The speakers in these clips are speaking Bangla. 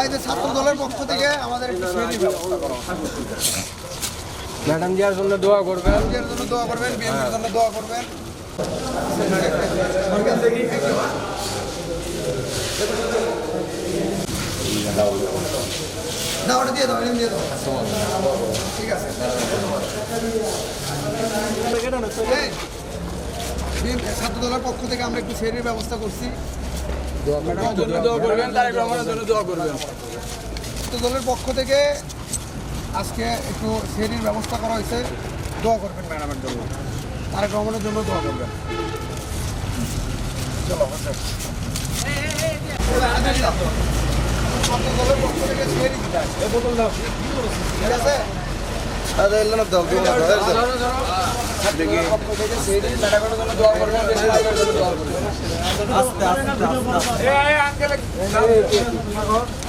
এই ছাত্র দলের পক্ষ থেকে আমাদের ম্যাডাম জিয়ার জন্য দোয়া করবেন। জন্য দোয়া করবেন বিএনপির জন্য দোয়া করবেন। না ওটা দিয়ে দাও দিয়ে দাও। ঠিক আছে। BNP ছাত্র দলের পক্ষ থেকে আমরা একটু শ্রেণির ব্যবস্থা করছি। জন্য দোয়া করবেন। তারেক রহমানের জন্য দোয়া করবেন। ছাত্র দলের পক্ষ থেকে আজকে একটু শ্রেণির ব্যবস্থা করা হয়েছে। দোয়া করবেন ম্যাডামের জন্য। তারেক রহমানের জন্য দোয়া করবেন। ঠিক আছে? থেকে শ্রেণি ম্যাডামের জন্য দোয়া করবেন দেশের আইনের জন্য দোয়া করবেন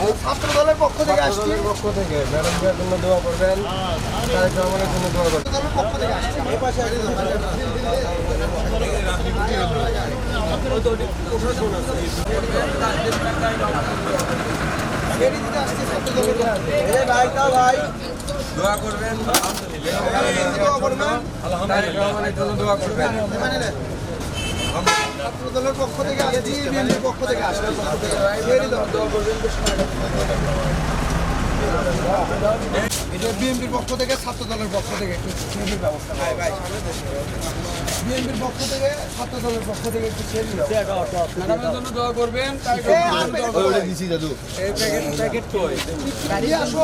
এই ছাত্র দলের পক্ষ থেকে আসছি। পক্ষ থেকে ম্যাডাম জিয়ার জন্য দোয়া করবেন তারেক রহমানের জন্য দোয়া করবেন। দলের পক্ষ থেকে আসছি। এই দোয়া করবেন দোয়া করবেন তারেক রহমানের জন্য দোয়া করবেন ছাত্র দলের পক্ষ থেকে আসছি বিএনপির পক্ষ থেকে আসছি দোয়া করবেন এটা বিএনপির পক্ষ থেকে ছাত্র দলের পক্ষ থেকে ব্যবস্থা বিএনপির পক্ষ থেকে ছাত্র দলের পক্ষ থেকে একটু ম্যাডামের জন্য দোয়া করবেন তারেক এ, রহমানের আর জন্য দোয়া করবেন। এই প্যাকেট প্যাকেট কই? আসো